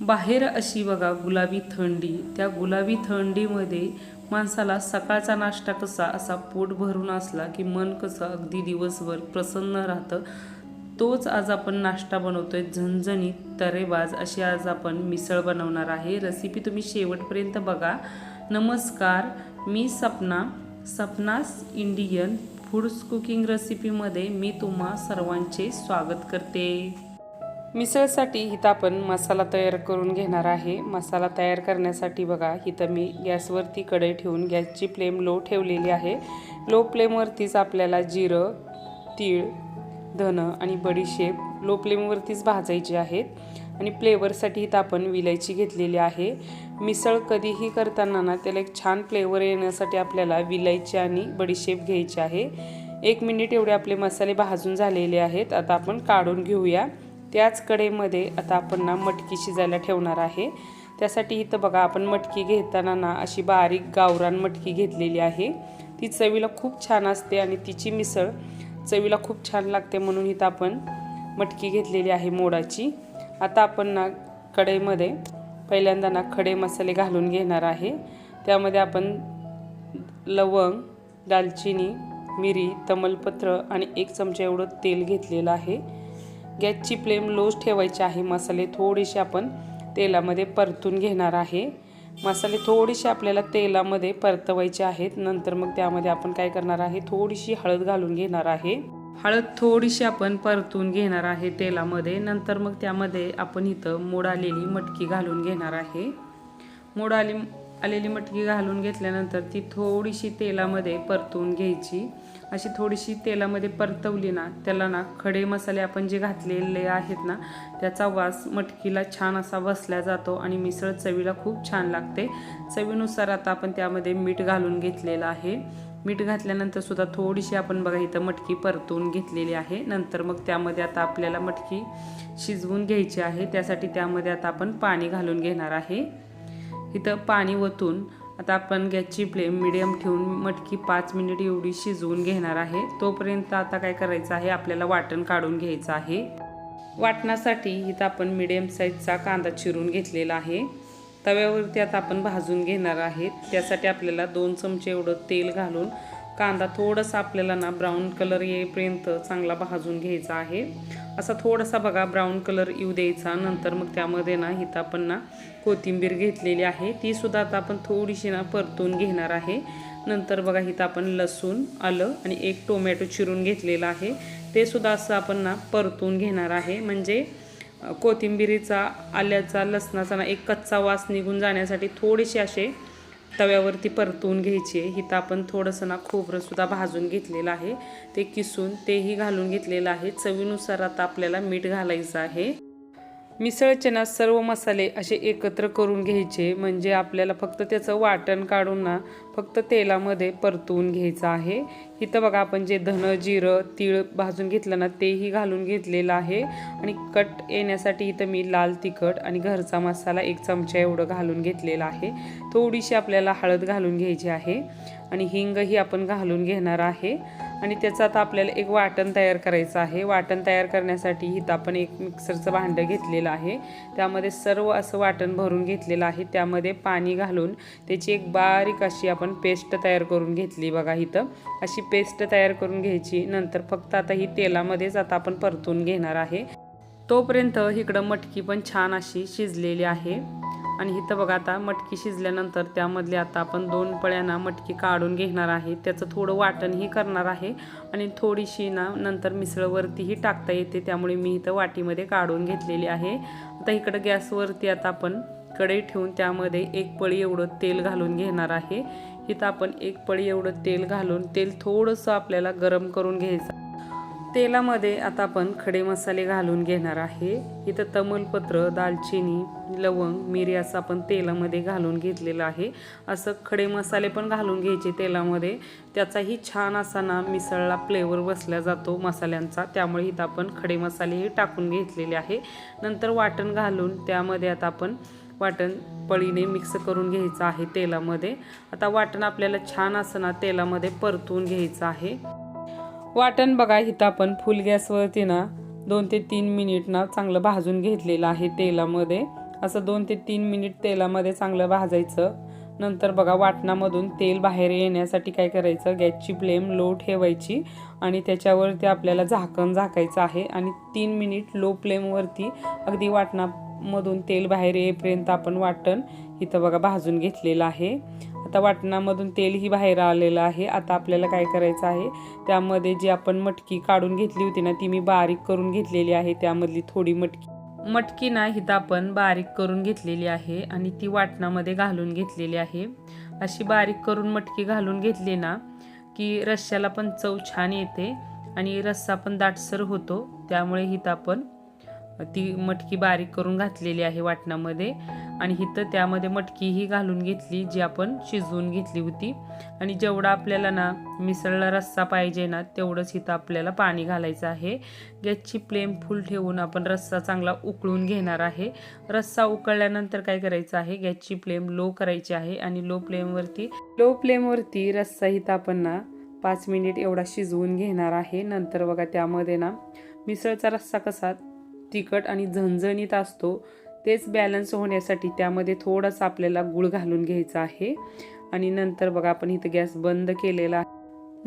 बाहेर अशी बघा गुलाबी थंडी. त्या गुलाबी थंडीमध्ये माणसाला सकाळचा नाश्ता कसा असा पोट भरून असला की मन कसं अगदी दिवसभर प्रसन्न राहतं. तोच आज आपण नाश्ता बनवतोय. झणझणीत तरेबाज अशी आज आपण मिसळ बनवणार आहे. रेसिपी तुम्ही शेवटपर्यंत बघा. नमस्कार मी Sapna. Sapna's Indian foods cooking रेसिपीमध्ये मी तुम्हा सर्वांचे स्वागत करते. मिसळसाठी इथं आपण मसाला तयार करून घेणार आहे. मसाला तयार करण्यासाठी बघा इथं मी गॅसवरती कढई ठेवून गॅसची फ्लेम लो ठेवलेली आहे. लो फ्लेमवरतीच आपल्याला जिरं तीळ धन आणि बडीशेप लो फ्लेमवरतीच भाजायचे आहेत. आणि फ्लेवरसाठी इथं आपण विलायची घेतलेली आहे. मिसळ कधीही करताना ना त्याला एक छान फ्लेवर येण्यासाठी आपल्याला विलायची आणि बडीशेप घ्यायची आहे. एक मिनिट एवढे आपले मसाले भाजून झालेले आहेत. आता आपण काढून घेऊया. त्याच कढईमध्ये आता आपण ना मटकी शिजायला ठेवणार आहे. त्यासाठी इथं बघा आपण मटकी घेताना ना अशी बारीक गावरान मटकी घेतलेली आहे. ती चवीला खूप छान असते आणि तिची मिसळ चवीला खूप छान लागते म्हणून इथं आपण मटकी घेतलेली आहे मोडाची. आता आपण ना कढईमध्ये पहिल्यांदा ना खडे मसाले घालून घेणार आहे. त्यामध्ये आपण लवंग दालचिनी मिरी तमलपत्र आणि एक चमचा एवढं तेल घेतलेलं आहे. गॅसची फ्लेम लोज ठेवायची आहे. मसाले थोडेसे आपण तेलामध्ये परतून घेणार आहे. मसाले थोडेसे आपल्याला तेलामध्ये परतवायचे आहेत. नंतर मग त्यामध्ये आपण काय करणार आहे? थोडीशी हळद घालून घेणार आहे. हळद थोडीशी आपण परतून घेणार आहे तेलामध्ये. नंतर मग त्यामध्ये आपण इथं मोड आलेली मटकी घालून घेणार आहे. मोड आली आलेली मटकी घालून घेतल्यानंतर ती थोडीशी तेलामध्ये परतून घ्यायची. अशी थोडीशी तेलामध्ये परतवली ना त्याला ना खडे मसाले आपण जे घातलेले आहेत ना त्याचा वास मटकीला छान असा बसला जातो आणि मिसळ चवीला खूप छान लागते. चवीनुसार आता आपण त्यामध्ये मीठ घालून घेतलेलं आहे. मीठ घातल्यानंतर सुद्धा थोडीशी आपण बघा इथं मटकी परतवून घेतलेली आहे. नंतर मग त्यामध्ये आता आपल्याला मटकी शिजवून घ्यायची आहे. त्यासाठी त्यामध्ये आता आपण पाणी घालून घेणार आहे. इथं पाणी ओतून आता आपण गॅसची फ्लेम मिडियम ठेवून मटकी पाच मिनिट एवढी शिजवून घेणार आहे. तोपर्यंत आता काय करायचं आहे? आपल्याला वाटण काढून घ्यायचं आहे. वाटणासाठी इथं आपण मिडियम साईजचा कांदा चिरून घेतलेला आहे. तव्यावरती आता आपण भाजून घेणार आहेत त्यासाठी आपल्याला दोन चमचे एवढं तेल घालून कांदा थोडासा आपल्याला ना ब्राऊन कलर येईपर्यंत चांगला भाजून घ्यायचा आहे. असा थोडासा बघा ब्राऊन कलर येऊ द्यायचा. नंतर मग त्यामध्ये ना इथं आपण ना कोथिंबीर घेतलेली आहे. ती सुद्धा आता आपण थोडीशी ना परतून घेणार आहे. नंतर बघा इथं आपण लसूण आलं आणि एक टोमॅटो चिरून घेतलेला आहे. ते सुद्धा असं आपण ना परतून घेणार आहे. म्हणजे कोथिंबिरीचा आल्याचा लसणाचा ना एक कच्चा वास निघून जाण्यासाठी थोडेसे असे तव्यावरती परतून आहे. इथं आपण थोडंसं ना खोबरंसुद्धा भाजून घेतलेलं आहे. ते किसून तेही घालून घेतलेलं आहे. चवीनुसार आता आपल्याला मीठ घालायचं आहे. मिसळ चना सर्व मसाले असे एकत्र करून घ्यायचे म्हणजे आपल्याला फक्त त्याचं वाटण काढून ना फक्त तेलामध्ये परतवून घ्यायचं आहे. इथं बघा आपण जे धन जिरं तीळ भाजून घेतलं ना तेही घालून घेतलेलं आहे. आणि कट येण्यासाठी इथं मी लाल तिखट आणि घरचा मसाला एक चमचा एवढं घालून घेतलेला आहे. थोडीशी आपल्याला हळद घालून घ्यायची आहे. आणि हिंगही आपण घालून घेणार आहे. आणि त्याचं आता आपल्याला एक वाटण तयार करायचं आहे. वाटण तयार करण्यासाठी इथं आपण एक मिक्सरचं भांडं घेतलेलं आहे. त्यामध्ये सर्व असं वाटण भरून घेतलेलं आहे. त्यामध्ये पाणी घालून त्याची एक बारीक अशी आपण पेस्ट तयार करून घेतली बघा इथं. अशी पेस्ट तयार करून घ्यायची. नंतर फक्त आता ही तेलामध्येच आता आपण परतून घेणार आहे. तोपर्यंत इकडं मटकी पण छान अशी शिजलेली आहे. आणि इथं बघा आता मटकी शिजल्यानंतर त्यामधले आता आपण दोन पळ्यांना मटकी काढून घेणार आहे. त्याचं थोडं वाटणही करणार आहे आणि थोडीशी ना नंतर मिसळवरतीही टाकता येते. त्यामुळे मी इथं वाटीमध्ये काढून घेतलेली आहे. आता इकडं गॅसवरती आता आपण कढई ठेवून त्यामध्ये एक पळी एवढं तेल घालून घेणार आहे. इथं आपण एक पळी एवढं तेल घालून तेल थोडंसं आपल्याला गरम करून घ्यायचं तेलामध्ये आता आपण खडे मसाले घालून घेणार आहे. इथं तमलपत्र दालचिनी लवंग मिरी असं आपण तेलामध्ये घालून घेतलेलं आहे. असं खडे मसाले पण घालून घ्यायचे तेलामध्ये. त्याचाही छान असा ना मिसळला फ्लेवर बसला जातो मसाल्यांचा. त्यामुळे इथं आपण खडे मसालेही टाकून घेतलेले आहे. नंतर वाटण घालून त्यामध्ये आता आपण वाटण पळीने मिक्स करून घ्यायचं आहे तेलामध्ये. आता वाटण आपल्याला छान असं ना तेलामध्ये परतून घ्यायचं आहे. वाटण बघा इथं आपण फुल गॅसवरती ना दोन ते तीन मिनिट ना चांगलं भाजून घेतलेलं आहे तेलामध्ये. असं दोन ते तीन मिनिट तेलामध्ये चांगलं भाजायचं. नंतर बघा वाटणामधून तेल बाहेर येण्यासाठी काय करायचं? गॅसची फ्लेम लो ठेवायची आणि त्याच्यावरती आपल्याला झाकण झाकायचं आहे आणि तीन मिनिट लो फ्लेमवरती अगदी वाटणामधून तेल बाहेर येईपर्यंत आपण वाटण इथं बघा भाजून घेतलेलं आहे. आता वाटणामधून तेलही बाहेर आलेलं आहे. आता आपल्याला काय करायचं आहे? त्यामध्ये जी आपण मटकी काढून घेतली होती ना ती मी बारीक करून घेतलेली आहे. त्यामधली थोडी मटकी. मटकी ना हिथं आपण बारीक करून घेतलेली आहे आणि ती वाटणामध्ये घालून घेतलेली आहे. अशी बारीक करून मटकी घालून घेतली ना की रश्श्याला पण चव छान येते आणि रस्सा पण दाटसर होतो. त्यामुळे हिथं आपण ती मटकी बारीक करून घातलेली आहे वाटणामध्ये. आणि इथं त्यामध्ये मटकीही घालून घेतली जी आपण शिजवून घेतली होती. आणि जेवढा आपल्याला ना मिसळला रस्सा पाहिजे ना तेवढंच इथं आपल्याला पाणी घालायचं आहे. गॅसची फ्लेम फुल ठेवून आपण रस्सा चांगला उकळून घेणार आहे. रस्सा उकळल्यानंतर काय करायचं आहे गॅसची फ्लेम लो करायची आहे. आणि लो फ्लेमवरती लो फ्लेमवरती रस्सा इथं आपण ना पाच मिनिट एवढा शिजवून घेणार आहे. नंतर बघा त्यामध्ये ना मिसळचा रस्सा कसा तिखट आणि झणझणीत असतो तेच बॅलन्स होण्यासाठी त्यामध्ये थोडंसं आपल्याला गूळ घालून घ्यायचा आहे. आणि नंतर बघा आपण इथं गॅस बंद केलेला आहे.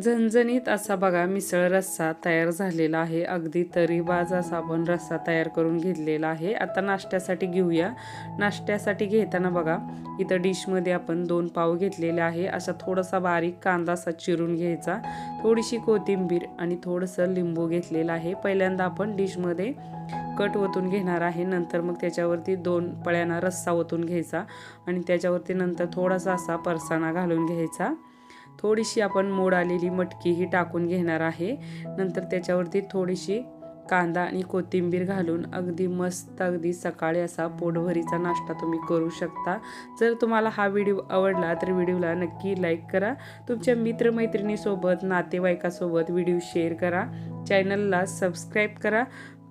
झणझणीत असा बघा मिसळ रस्सा तयार झालेला आहे. अगदी तरीबाज असा आपण रस्सा तयार करून घेतलेला आहे. आता नाश्त्यासाठी घेऊया. नाश्त्यासाठी घेताना बघा इथं डिशमध्ये आपण दोन पाव घेतलेले आहे. असा थोडासा बारीक कांदा असा चिरून घ्यायचा. थोडीशी कोथिंबीर आणि थोडंसं लिंबू घेतलेलं आहे. पहिल्यांदा आपण डिशमध्ये कट ओतून घेणार आहे. नंतर मग त्याच्यावरती दोन पळ्यांना रस्सा ओतून घ्यायचा आणि त्याच्यावरती नंतर थोडासा असा परसाणा घालून घ्यायचा. थोडीशी आपण मोड आलेली मटकीही टाकून घेणार आहे. नंतर त्याच्यावरती थोडीशी कांदा आणि कोथिंबीर घालून अगदी मस्त अगदी सकाळी असा पोटभरीचा नाश्ता तुम्ही करू शकता. जर तुम्हाला हा व्हिडिओ आवडला तर व्हिडिओला नक्की लाईक करा. तुमच्या मित्रमैत्रिणीसोबत नातेवाईकासोबत व्हिडिओ शेअर करा. चॅनलला सबस्क्राईब करा.